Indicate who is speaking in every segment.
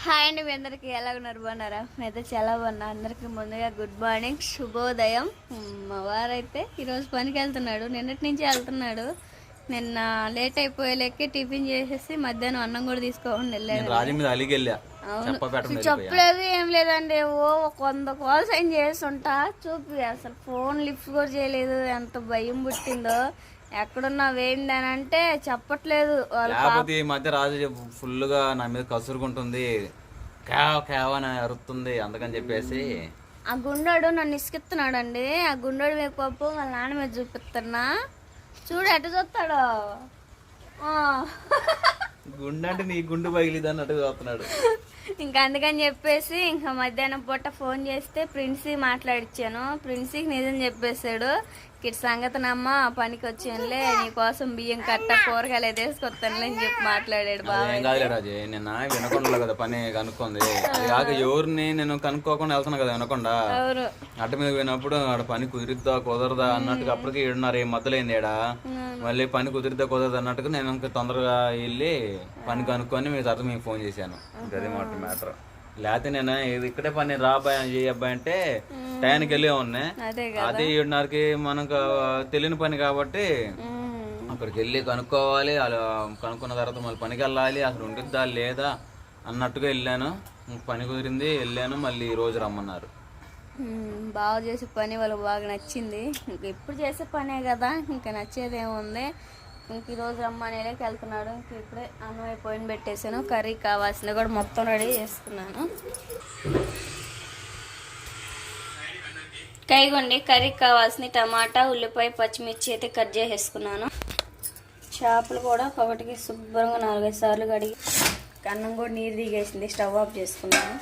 Speaker 1: Hi అండి మీ అందరికీ ఎలా ఉన్నారు? బాగున్నారా? అయితే చాలా బాగున్నా. అందరికీ ముందుగా గుడ్ మార్నింగ్ శుభోదయం. మ్, వారైతే ఈరోజు పనికి వెళ్తున్నాడు. నిన్నటి నుంచి వెళ్తున్నాడు. నిన్న లేట్ అయిపోయేలేకే టిఫిన్ చేసేసి మధ్యాహ్నం అన్నం కూడా తీసుకోకుండా వెళ్ళాడు. అవును. చెప్పలేదు ఏం లేదండి. ఓ వంద కాల్స్ అయిన చేస్తుంటా. చూపి అసలు ఫోన్ లిఫ్ట్ కూడా చేయలేదు. ఎంత భయం పుట్టిందో. ఎక్కడున్నావేందని అంటే చెప్పట్లేదు వాళ్ళు
Speaker 2: లేకపోతే ఈ మధ్య రాజు ఫుల్గా నా మీద కసురుకుంటుంది. కేవ కేవ అని అరుస్తుంది అందుకని చెప్పేసి.
Speaker 1: ఆ గుండోడు నన్ను ఇసుకెత్తున్నాడు అండి ఆ గుండోడు మీద పప్పు వాళ్ళ నాన్న మీద చూపిస్తున్నా. చూడు ఎట్ట చూస్తాడు. ఆ.
Speaker 2: గుండె అంటే నీ గుండు పగిలిది అన్నట్టు చూస్తున్నాడు.
Speaker 1: ఇంకా అందుకని చెప్పేసి ఇంకా మధ్యాహ్నం పూట ఫోన్ చేస్తే ప్రిన్సీ మాట్లాడిచ్చాను. ప్రిన్సీకి నిజం చెప్పేశాడు. కిట్ సంగతి నమ్మ పనికి వచ్చానులే నీకోసం బియ్యం కట్ట కూరగాయలు ఎదేసుకొస్తానులే అని చెప్పి మాట్లాడాడు బాబా
Speaker 2: ఏం కాదులే రాజు నిన్న వినకొండలో కదా పని కనుక్కుంది. అది కాక ఎవరిని నేను కనుక్కోకుండా వెళ్తున్నా కదా వినకొండ? అట్ట మీద పోయినప్పుడు ఆడ పని కుదిరిద్దా కుదరదా అన్నట్టుగా అప్పటికి ఏడున్నర ఏం మొదలైంది ఏడా? మళ్ళీ పని కుదిరిద్దా కుదరదా అన్నట్టుగా నేను ఇంకా తొందరగా వెళ్ళి పని కనుక్కొని మీ తర్వాత మీకు ఫోన్ చేశాను. అదే మాట మ్యాటర్. లేకపోతే నేను ఇది ఇక్కడే పని రా అబ్బాయి అంటే టైంకి వెళ్ళే ఉన్నాయి
Speaker 1: అదే
Speaker 2: ఏడున్నరకి మనకు తెలియని పని కాబట్టి. అక్కడికి వెళ్ళి కనుక్కోవాలి కనుక్కున్న తర్వాత మళ్ళీ పనికి వెళ్ళాలి అసలు ఉండిద్దా లేదా అన్నట్టుగా వెళ్ళాను. పని కుదిరింది వెళ్ళాను మళ్ళీ ఈ రోజు రమ్మన్నారు.
Speaker 1: బాగా చేసే పని వాళ్ళకి బాగా నచ్చింది. ఇంక ఎప్పుడు చేసే పనే కదా ఇంకా నచ్చేది ఏముంది ఇంక ఈరోజు రమ్మనేలాకి వెళ్తున్నాడు. ఇంక ఇప్పుడే అన్నం అయిపోయిన పెట్టేశాను. కర్రీ కావాల్సింది కూడా మొత్తం రెడీ చేసుకున్నాను. కైగొండి కర్రీకి కావాల్సింది టమాటా ఉల్లిపాయ పచ్చిమిర్చి అయితే కట్ చేసేసుకున్నాను. చేపలు కూడా ఒకటికి శుభ్రంగా నాలుగైదు సార్లు కడిగి అన్నం కూడా నీరు దిగేసింది స్టవ్ ఆఫ్ చేసుకున్నాను.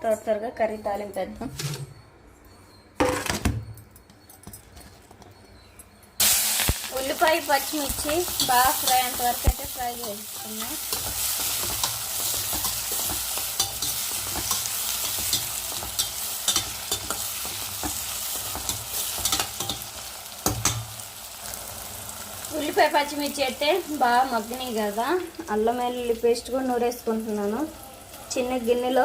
Speaker 1: త్వర త్వరగా కర్రీ తాలింపేద్దాం ఉల్లిపాయ పచ్చిమిర్చి బాగా ఫ్రై అంత వరకు అయితే ఫ్రై చేసుకున్నాం ఉల్లిపాయ పచ్చిమిర్చి అయితే బాగా మగ్గినాయి కదా. అల్లం వెల్లుల్లి పేస్ట్ కూడా నూరేసుకుంటున్నాను. చిన్న గిన్నెలో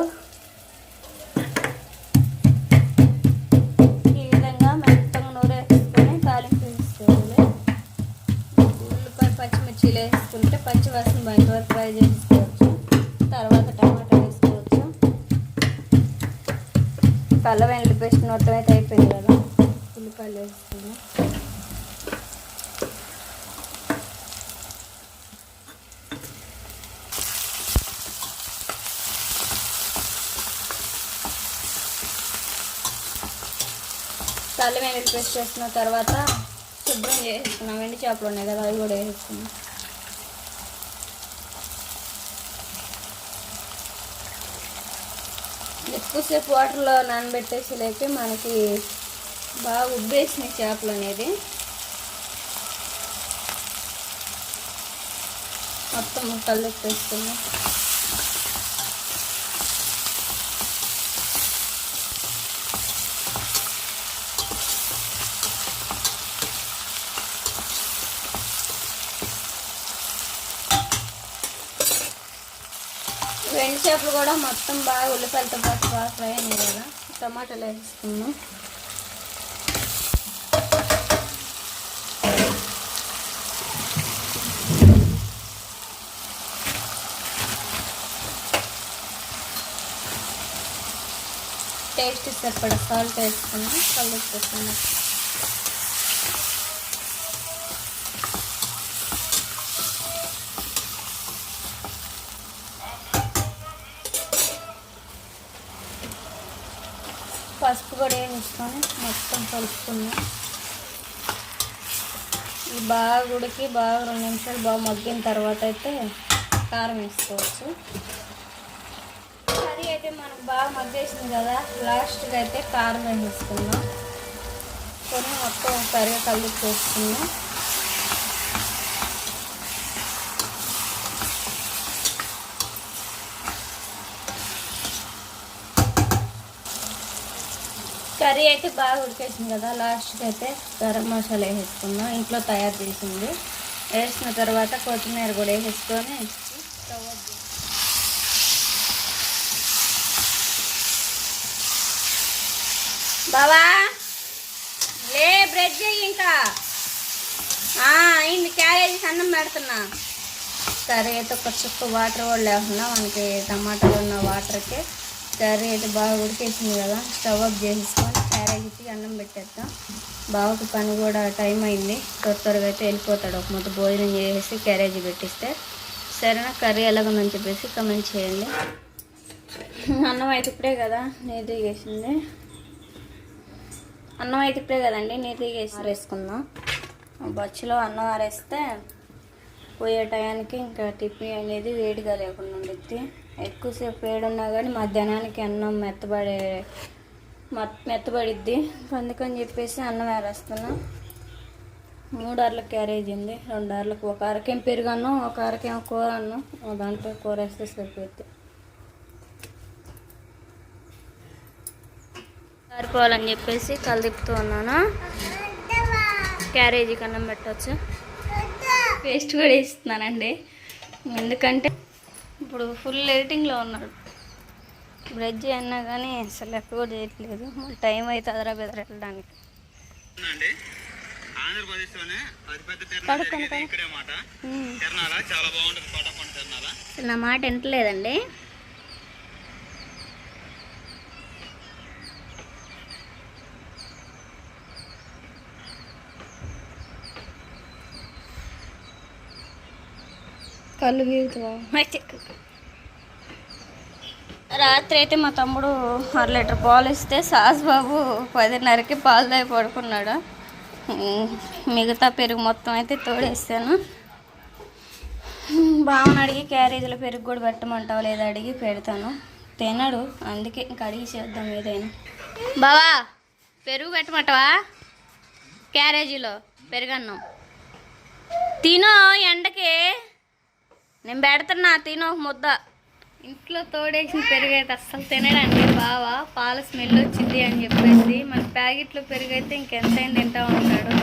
Speaker 1: అల్లం వెల్లుల్లి పేస్ట్ వేసుకున్న తర్వాత శుభ్రం చేసుకున్నాం వెండి చేపలు ఉన్నాయి కదా అవి కూడా వేసేసుకున్నాం. ఎక్కువసేపు వాటర్లో నానబెట్టేసి లేకపోతే మనకి బాగా ఉబ్బేసిన చేపలు అనేది మొత్తం కళ్ళు వేసుకున్నాం చేపలు కూడా మొత్తం బాగా ఉల్లిపాయలతో పాటు బాగా ఫ్రై అయినాయి కదా. టమాటాలు వేసుకున్నాం. టేస్ట్ సరిపడా సాల్ట్ వేసుకున్నాం. కలుపుతున్నాం పసుపు కూడా వేసుకొని మొత్తం కలుపుకుందాం. ఈ బాగా ఉడికి బాగా రెండు నిమిషాలు బాగా మగ్గిన తర్వాత అయితే కారం వేసుకోవచ్చు. కర్రీ అయితే మనకు బాగా మగ్గేసింది కదా లాస్ట్కి అయితే కారం వేసేసుకున్నాం కొన్ని మొత్తం కర్రీ కలిపి కర్రీ అయితే బాగా ఉడికేసింది కదా. లాస్ట్కి అయితే గరం మసాలా వేసేసుకున్నాం. ఇంట్లో తయారు చేసింది. వేసిన తర్వాత కొత్తిమీర కూడా వేసేసుకొని బావా! లే బ్రెడ్ చేయి ఇంకా. అయింది. క్యారేజీస్ అన్నం పెడుతున్నా. సరే అయితే ఒక చుక్క వాటర్ కూడా లేకుండా మనకి టమాటాలు ఉన్న వాటర్కి కర్రీ అయితే బాగా ఉడికేసింది కదా స్టవ్ ఆఫ్ చేసేసుకొని క్యారేజీకి అన్నం పెట్టేద్దాం. బావకు పని కూడా టైం అయింది త్వర త్వరగా అయితే వెళ్ళిపోతాడు. ఒక మొత్తం భోజనం చేసేసి క్యారేజీ పెట్టిస్తే. సరేనా కర్రీ ఎలాగుందని చెప్పేసి కమెంట్ చేయండి. అన్నం అయితే ఇప్పుడే కదా నీరు చేసింది అన్నం అయితే ఇప్పుడే కదండి నీరు వేసి వేసుకుందాం బచ్చులో అన్నం ఆరేస్తే పోయే టయానికి ఇంకా టిఫిన్ అనేది వేడిగా లేకుండా ఉండిద్ది. ఎక్కువసేపు వేడున్నా కానీ మధ్యాహ్నానికి అన్నం మెత్తబడే మత్ మెత్తబడిద్ది. అందుకని చెప్పేసి అన్నం వేరేస్తున్నా మూడు అరల క్యారేజ్ ఉంది. రెండు అరలకు ఒక అరకేం పెరుగన్నం ఒక అరకేం కూర అన్నం ఒక దాంట్లో కూర వేస్తే సరిపోద్ది. సరిపోవాలని చెప్పేసి కలిదిప్పుతూ ఉన్నాను? క్యారేజీకి అన్నం పెట్టవచ్చు పేస్ట్ కూడా ఇస్తున్నానండి ఎందుకంటే ఇప్పుడు ఫుల్ ఎడిటింగ్లో ఉన్నాడు. బ్రెడ్ అన్నా కానీ అసలు కూడా చేయట్లేదు. మళ్ళీ టైం అయితే అదరా బెదర వెళ్ళడానికి.
Speaker 2: ఆంధ్రప్రదేశ్లోనే అతిపెద్ద
Speaker 1: పడుకోండి పడుకో.
Speaker 2: ఇక్కడే మాట
Speaker 1: ఉమ్.
Speaker 2: తిరణాల చాలా బాగుంటుంది కోటప్పండి తిరణాల
Speaker 1: అసలు నా మాట వింటలేదండి కళ్ళు రాత్రి అయితే మా తమ్ముడు అర లీటర్ పాలు ఇస్తే సాస్ బాబు పదిన్నరకి పాలు దాయి పడుకున్నాడు. మిగతా పెరుగు మొత్తం అయితే తోడేస్తాను. బావని అడిగి క్యారేజీలో పెరుగు కూడా పెట్టమంటావు లేదా అడిగి పెడతాను. తినడు అందుకే ఇంకా అడిగి చేద్దాం ఏదైనా. బావా పెరుగు పెట్టమంటావా? క్యారేజీలో పెరుగన్నం. తినో ఎండకి. నేను పెడుతున్నా తినో ఒక ముద్ద. ఇంట్లో తోడేసిన పెరుగు అయితే అస్సలు తినడండి బావా. పాల స్మెల్ వచ్చింది అని చెప్పేసి. మన ప్యాకెట్లో పెరుగు అయితే ఇంకెంతైనా తింటా ఉంటాడు.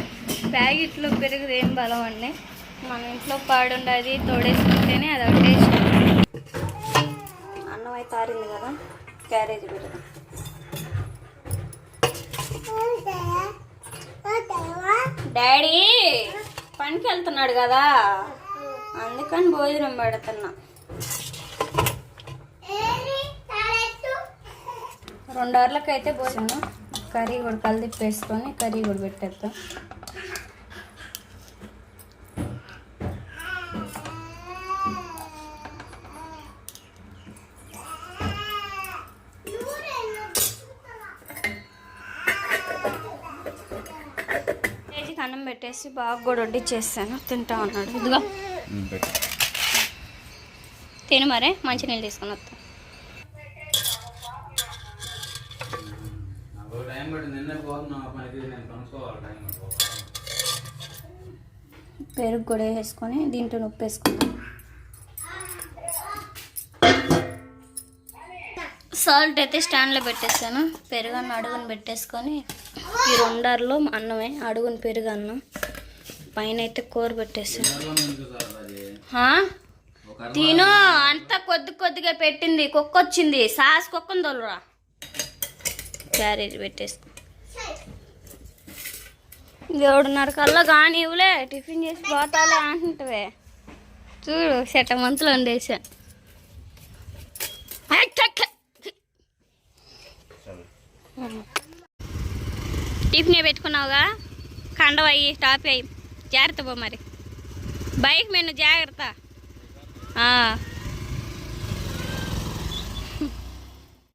Speaker 1: ప్యాకెట్లో పెరుగు ఏం బలం అండి? మన ఇంట్లో పాడుండది తోడేసుకుంటేనే అది ఒక టేస్ట్. అన్నం అయితే ఆరింది కదా క్యారేజ్ డాడీ పనికి వెళ్తున్నాడు కదా. అందుకని భోజనం పెడుతున్నా. రెండు అవర్లకు అయితే భోజనం. కర్రీ కూడా కలిదిప్పేసుకొని కర్రీ కూడా పెట్టేద్దాం. అన్నం పెట్టేసి బాగా కూడా వడ్డిచ్చేస్తాను తింటా ఉన్నాడు. ఇదిగో. తిను మరే మంచినీళ్ళు తీసుకొని
Speaker 2: టైం
Speaker 1: పెరుగు కూడా వేసుకొని దీంట్లో ఉప్పు వేసుకుందాం. సాల్ట్ అయితే స్టాండ్లో పెట్టేస్తాను. పెరుగు అన్నం అడుగుని పెట్టేసుకొని ఈ రెండారులో అన్నమే అడుగుని పెరుగు అన్నం. పైన అయితే కూర పెట్టేస్తాను తిను అంతా కొద్ది కొద్దిగా పెట్టింది కుక్క వచ్చింది సాస్ కుక్కని తోలురా. క్యారేజ్ పెట్టేసి ఏడున్నర కల్లా కానీ ఇవ్వలే టిఫిన్ చేసి పోతాలే అంటుంటవే చూడు చెట్ట మంతులు వండేసా. టిఫిన్ పెట్టుకున్నావుగా? కండవ అయ్యి టాప్ అయ్యి. జాగ్రత్త పో మరి. బైక్ మీద జాగ్రత్త.